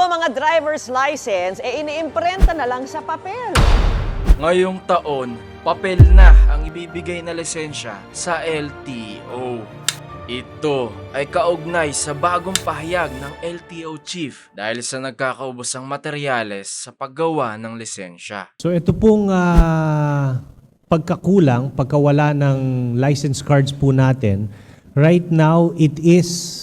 po mga driver's license, eh iniimprenta na lang sa papel. Ngayong taon, papel na ang ibibigay na lisensya sa LTO. Ito ay kaugnay sa bagong pahayag ng LTO chief dahil sa nagkakaubos ang materyales sa paggawa ng lisensya. So ito pong ah, pagkakulang, pagkawala ng license cards po natin, right now it is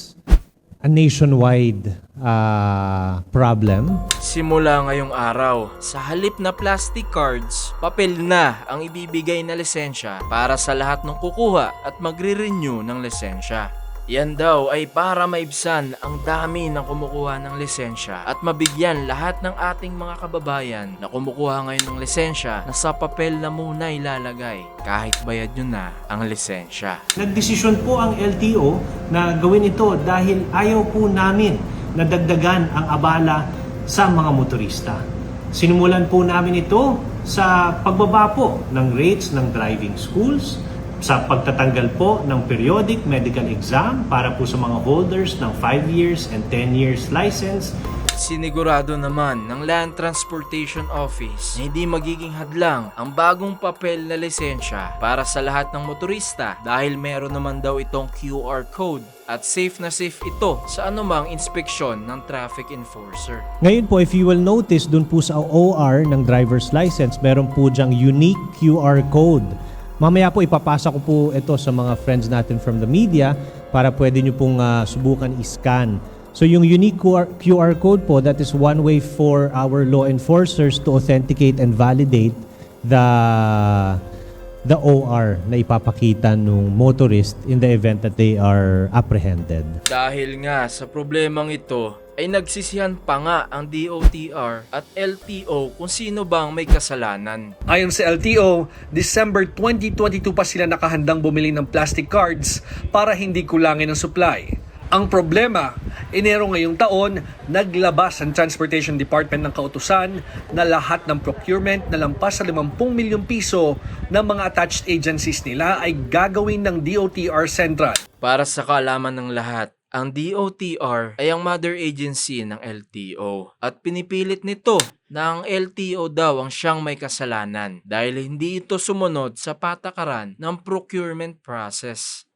a nationwide ah, problem. Simula ngayong araw, sa halip na plastic cards, papel na ang ibibigay na lisensya para sa lahat ng kukuha at magre-renew ng lisensya. Yan daw ay para maibsan ang dami ng kumukuha ng lisensya at mabigyan lahat ng ating mga kababayan na kumukuha ngayon ng lisensya na sa papel na muna ilalagay kahit bayad nyo na ang lisensya. Nagdesisyon po ang LTO na gawin ito dahil ayaw po namin na dagdagan ang abala sa mga motorista. Sinimulan po namin ito sa pagbaba po ng rates ng driving schools, sa pagtatanggal po ng periodic medical exam para po sa mga holders ng 5 years and 10 years license Sinigurado naman ng Land Transportation Office na hindi magiging hadlang ang bagong papel na lisensya para sa lahat ng motorista dahil meron naman daw itong QR code at safe na safe ito sa anumang inspeksyon ng traffic enforcer. Ngayon po, if you will notice, dun po sa OR ng driver's license, meron po diyang unique QR code. Mamaya po, ipapasa ko po ito sa mga friends natin from the media para pwede nyo pong ah, subukan i-scan. So yung unique QR code po, that is one way for our law enforcers to authenticate and validate the the OR na ipapakita ng motorist in the event that they are apprehended. Dahil nga sa problemang ito ay nagsisihan pa nga ang DOTR at LTO kung sino bang may kasalanan. Ayon sa LTO, December 2022 pa sila nakahandang bumili ng plastic cards para hindi kulangin ang supply. Ang problema, Enero ngayong taon, naglabas ang Transportation Department ng kautusan na lahat ng procurement na lampas sa 50 milyong piso ng mga attached agencies nila ay gagawin ng DOTR Central. Para sa kaalaman ng lahat, ang DOTR ay ang mother agency ng LTO at pinipilit nito na ang LTO daw ang siyang may kasalanan dahil hindi ito sumunod sa patakaran ng procurement process.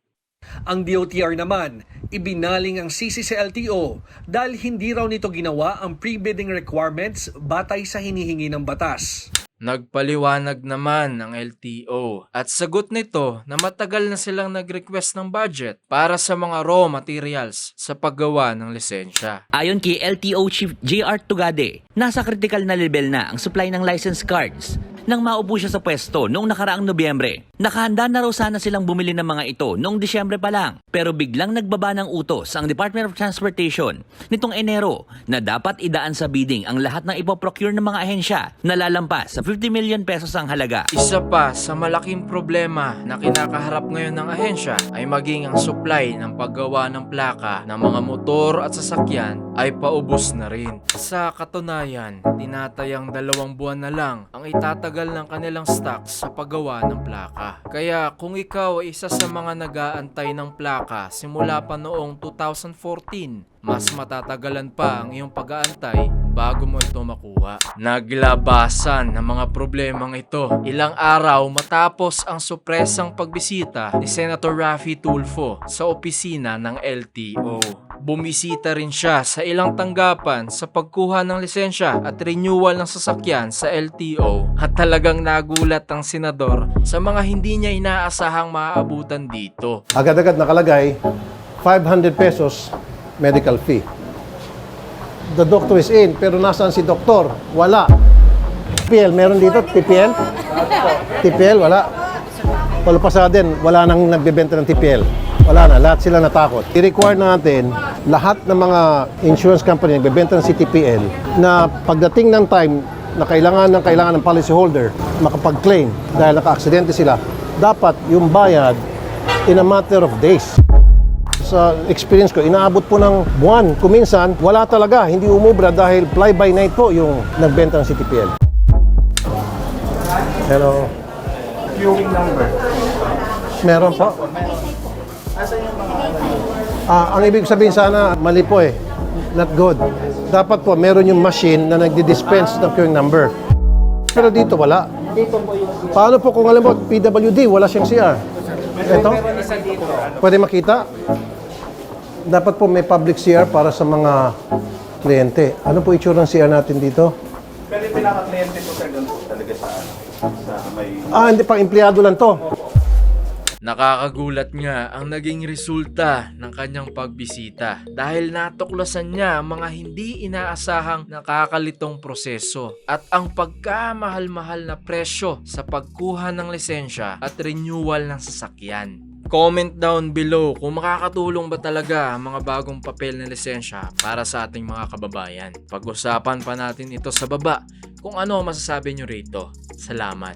Ang DOTR naman, ibinaling ang sisi sa LTO dahil hindi raw nito ginawa ang pre-bidding requirements batay sa hinihingi ng batas. Nagpaliwanag naman ng LTO at sagot nito na matagal na silang nag-request ng budget para sa mga raw materials sa paggawa ng lisensya. Ayon kay LTO Chief JR Tugade, nasa critical na level na ang supply ng license cards nang maupo siya sa pwesto noong nakaraang Nobyembre. Nakahanda na raw sana silang bumili ng mga ito noong Disyembre pa lang pero biglang nagbaba ng utos ang Department of Transportation nitong Enero na dapat idaan sa bidding ang lahat ng ipoprocure ng mga ahensya na lalampas sa 50 million pesos ang halaga. Isa pa sa malaking problema na kinakaharap ngayon ng ahensya ay maging ang supply ng paggawa ng plaka ng mga motor at sasakyan ay paubos na rin. Sa katunayan, tinatayang dalawang buwan na lang ang itatagal ng kanilang stocks sa paggawa ng plaka. Kaya kung ikaw ay isa sa mga nag-aantay ng plaka simula pa noong 2014, mas matatagalan pa ang iyong pag-aantay bago mo ito makuha. Naglabasan ng mga problemang ito ilang araw matapos ang supresang pagbisita ni Senator Raffy Tulfo sa opisina ng LTO. Bumisita rin siya sa ilang tanggapan sa pagkuha ng lisensya at renewal ng sasakyan sa LTO at talagang nagulat ang senador sa mga hindi niya inaasahang maaabutan dito. agad-agad nakalagay 500 pesos medical fee. The doctor is in, pero nasaan si doktor? Wala. TPL, meron dito? TPL? TPL, wala. Wala pa sa din, wala nang nagbebenta ng TPL. Wala na, lahat sila natakot. I-require natin lahat ng mga insurance company nagbebenta ng CTPL na pagdating ng time na kailangan ng kailangan ng policyholder makapag-claim dahil naka-aksidente sila, dapat yung bayad in a matter of days sa experience ko, inaabot po ng buwan. Kuminsan, wala talaga, hindi umubra dahil fly-by-night po yung nagbenta ng CTPL. Hello. Queuing number. Meron po. Ah, ang ibig sabihin sana, mali po eh. Not good. dapat po meron yung machine na nagdi-dispense ng queuing number. Pero dito wala. Paano po kung alam mo, PWD, wala siyang CR? Ito? Pwede makita? Dapat po may public CR para sa mga kliyente. Ano po itsura ng CR natin dito? Pero yung pinaka-kliyente po sir, po talaga sa, sa may Ah, hindi pang empleyado lang to. Nakakagulat nga ang naging resulta ng kanyang pagbisita dahil natuklasan niya ang mga hindi inaasahang nakakalitong proseso at ang pagkamahal-mahal na presyo sa pagkuha ng lisensya at renewal ng sasakyan. Comment down below kung makakatulong ba talaga ang mga bagong papel na lisensya para sa ating mga kababayan. Pag-usapan pa natin ito sa baba kung ano masasabi nyo rito. Salamat.